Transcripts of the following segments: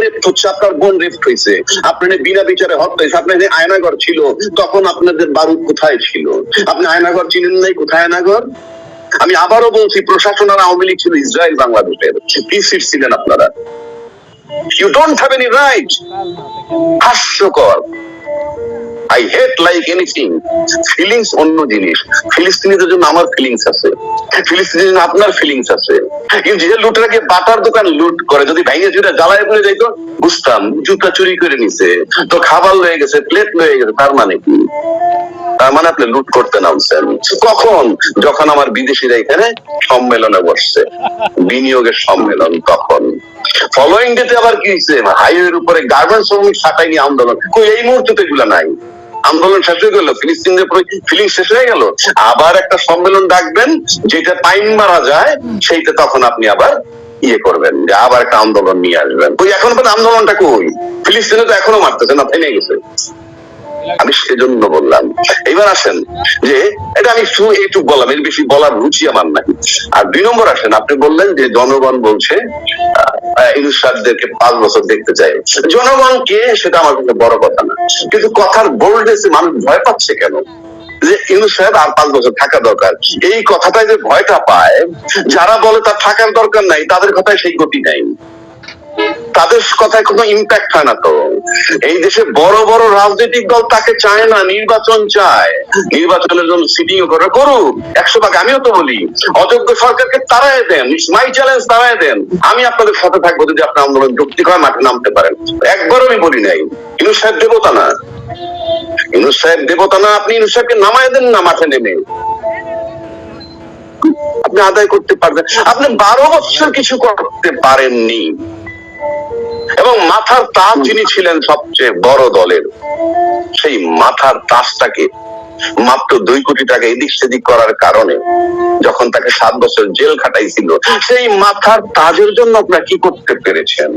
Rape হচ্ছে হয়েছে। বিনা বিচারে হত্যা ছিল, তখন আপনাদের বারুদ কোথায় ছিল? আপনি চিনেন নাই? কোথায় আয়নাগর? আমি আবারও বলছি, প্রশাসন আর আওয়ামী লীগ ছিল ইসরায়েল বাংলাদেশের। পিসির ছিলেন আপনারা। You don't have any right হাস্যকর। I hate like anything feelings অন্য জিনিস। ফিলিস্তিনিদের জন্য আমার ফিলিংস আছে। ফিলিস্তিনের জন্য আপনার ফিলিংস আছে। কিন্তু যে লুটেরাকে বাটার দোকান লুট করে, যদি ভেঙে চুরে জ্বালায় পড়ে যাইতো, বুঝতাম, জুতা চুরি করে নিছে। তো খাবার লয়ে গেছে প্লেট লয়ে গেছে, তার মানে কি? তার মানে আপনি লুট করতে নামছেন। কখন? যখন আমার বিদেশিরা এখানে সম্মেলনে বসছে। বিনিয়োগের সম্মেলন তখন ফলোয়িং ডেতে আবার কি হাইওয়ের উপরে গার্মেন্টস শ্রমিক ছাটাই নিয়ে আন্দোলন। এই মুহূর্তে তো এগুলা নাই। আন্দোলন শেষ হয়ে গেল, ফিলিস্তিনদের ফিলিং শেষ হয়ে গেল? আবার একটা সম্মেলন ডাকবেন, যেটা টাইম মারা যায়, সেইটা তখন আপনি আবার ইয়ে করবেন, যে আবার একটা আন্দোলন নিয়ে আসবেন। ওই এখন পর্যন্ত আন্দোলনটা কই? ফিলিস্তিনে তো এখনও মারতেছে না, থেমে গেছে। আমি সেজন্য বললাম, এবার আসেন, যে এটা আমি শুধু এইটুকু বললাম, এর বেশি বলার রুচি আমার নাই। আর দুই নম্বর আসেন, আপনি বললেন যে জনগণ বলছে সাহেবদেরকে পাঁচ বছর দেখতে চাই। জনগণকে সেটা আমার কাছে বড় কথা না। কিন্তু কথার বোল্ডনেস মানুষ ভয় পাচ্ছে কেন? যে ইউনুস সাহেব আর পাঁচ বছর থাকা দরকার। এই কথাটাই যে ভয়টা পায়, যারা বলে তার থাকার দরকার নাই, তাদের কথায় সেই গতি নাই। তাদের কথায় কোনো ইম্প্যাক্ট হয় না তো। এই দেশে বড় বড় রাজনৈতিক দল তাকে চায় না, নির্বাচন চায়। নির্বাচনের জন্য সিটিং করে করুক। একশো ভাগ আমিও তো বলি। অযোগ্য সরকারকে তারাই দেন মাই চ্যালেঞ্জ তারাই দেন। আমি আপনাদের সাথে থাকব যদি আপনার আন্দোলন যুক্তি হয় মাঠে নামতে পারেন। একবারও আমি বলি নাই ইনু সাহেব দেবতা না। ইনু সাহেব দেবতা না, আপনি ইনু সাহেবকে নামায় দেন না মাঠে নেমে। আপনি আদায় করতে পারবেন। আপনি বারো বছর কিছু করতে পারেননি। এবং মাথার তাজ যিনি ছিলেন সবচেয়ে বড় দলের, সেই মাথার তাজটাকে মাত্র দুই কোটি টাকা এদিক সেদিক করার কারণে যখন তাকে সাত বছর জেল খাটাইছিল, সেই মাথার তাজের জন্য আপনারা কি করতে পেরেছেন?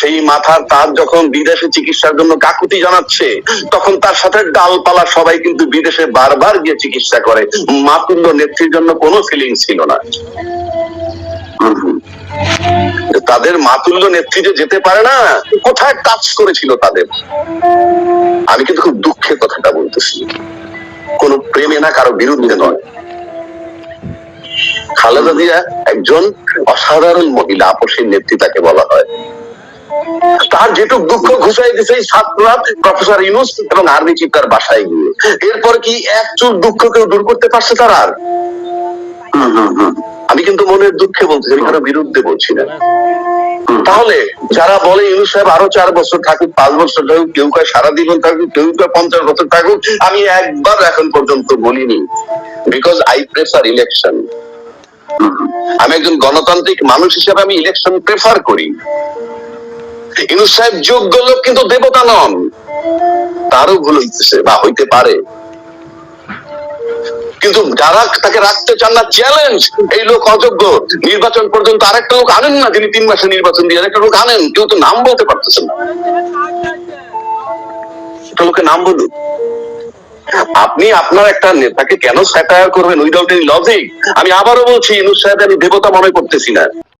সেই মাথার তাজ যখন বিদেশে চিকিৎসার জন্য কাকুতি জানাচ্ছে, তখন তার সাথে ডালপালা সবাই কিন্তু বিদেশে বারবার গিয়ে চিকিৎসা করে। মাতুল্য নেত্রীর জন্য কোনো ফিলিং ছিল না। তাদের মাতুল্য নেত্রী যেতে পারে না? কোথায় কাজ করেছিল তাদের? আমি কিন্তু খুব দুঃখের কথাটা বলতেছি। কোন প্রেমে না, কারও বিরুদ্ধে নয়। খালেদা জিয়া একজন অসাধারণ মহিলা আপসের নেত্রী তাকে বলা হয়। তার যেটুক দুঃখ ঘুষাই দিছে ছাত্ররা প্রফেসর ইউনুস এবং আর্মি চিফ তার বাসায় গিয়ে। এরপর কি এক চুল দুঃখ কেউ দূর করতে পারছে তার? আর। আমি কিন্তু মনের দুঃখে বলছি কারও বিরুদ্ধে বলছি না। তাহলে যারা বলে ইউনুস সাহেব আরও চার বছর থাকুক, পাঁচ বছর থাকুক, কেউ কয় সারা জীবন থাকুক, কেউ কয় পঞ্চাশ বছর থাকুক, আমি একবার এখন পর্যন্ত বলিনি। বিকজ আই প্রেফার ইলেকশন আমি একজন গণতান্ত্রিক মানুষ হিসেবে আমি ইলেকশন প্রেফার করি। ইউনুস সাহেব যোগ্য লোক কিন্তু দেবতা নন। তারও ভুল হইতেছে বা হইতে পারে। কিন্তু যারা তাকে রাখতে চান না চ্যালেঞ্জ এই লোক অযোগ্য। নির্বাচন পর্যন্ত আরেকটা লোক আনেন না, যিনি তিন মাসে নির্বাচন দিয়ে আরেকটা লোক আনেন, কেউ তো নাম বলতে পারতেছেন না। লোকে নাম বলুন। আপনি আপনার একটা নেতাকে কেন স্যাটায়ার করবেন? উইদাউট এনি লজিক আমি আবারও বলছি, ইনুস আমি দেবতা মনে করতেছি না।